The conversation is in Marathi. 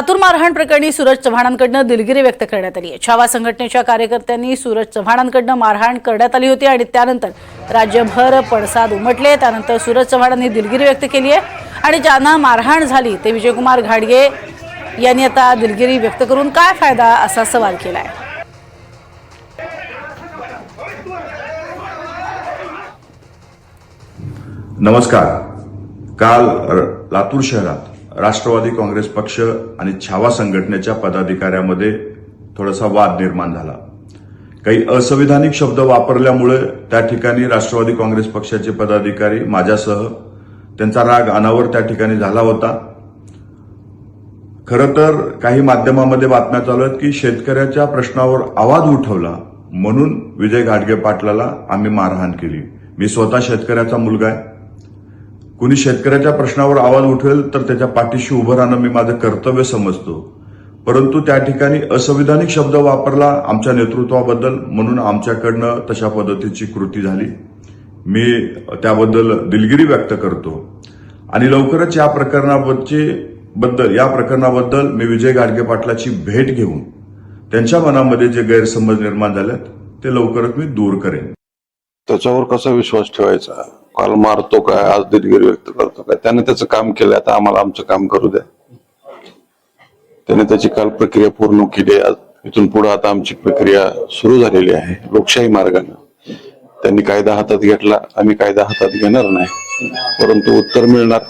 लातूर मारहाण प्रकरणी सूरज चव्हाणांकडनं दिलगिरी व्यक्त करण्यात आली आहे. छावा संघटनेच्या कार्यकर्त्यांनी सूरज चव्हाणांकडनं मारहाण करण्यात आली होती आणि त्यानंतर राज्यभर पडसाद उमटले. त्यानंतर सूरज चव्हाणांनी दिलगिरी व्यक्त केली आहे आणि ज्यांना मारहाण झाली ते विजयकुमार घाडगे यांनी आता दिलगिरी व्यक्त करून काय फायदा असा सवाल केला आहे नमस्कार. काल लातूर शहरात राष्ट्रवादी काँग्रेस पक्ष आणि छावा संघटनेच्या पदाधिकाऱ्यामध्ये थोडासा वाद निर्माण झाला. काही असंविधानिक शब्द वापरल्यामुळे त्या ठिकाणी राष्ट्रवादी काँग्रेस पक्षाचे पदाधिकारी माझ्यासह त्यांचा राग अनावर त्या ठिकाणी झाला होता. खरं तर काही माध्यमामध्ये बातम्या चालू आहेत की शेतकऱ्याच्या प्रश्नावर आवाज उठवला म्हणून विजय घाटगे पाटलाला आम्ही मारहाण केली. मी स्वतः शेतकऱ्याचा मुलगा आहे. कुणी शेतकऱ्याच्या प्रश्नावर आवाज उठवेल तर त्याच्या पाठीशी उभं राहणं मी माझं कर्तव्य समजतो. परंतु त्या ठिकाणी असंविधानिक शब्द वापरला आमच्या नेतृत्वाबद्दल म्हणून आमच्याकडनं तशा पद्धतीची कृती झाली. मी त्याबद्दल दिलगिरी व्यक्त करतो. आणि लवकरच या प्रकरणाबद्दलचे बद्दल या प्रकरणाबद्दल मी विजय गाडगे पाटलाची भेट घेऊन त्यांच्या मनामध्ये जे गैरसमज निर्माण झालेत ते लवकरच मी दूर करेन. त्याच्यावर कसा विश्वास ठेवायचा? काल मारतो काय आज दिलगिरी व्यक्त करतो काय? त्याने त्याचं काम केलं आता आम्हाला आमचं काम करू द्या. त्याने त्याची काल प्रक्रिया पूर्ण केली आज इथून पुढे आता आमची प्रक्रिया सुरू झालेली आहे लोकशाही मार्गाने. त्यांनी कायदा हातात घेतला आम्ही कायदा हातात घेणार नाही. परंतु उत्तर मिळणार.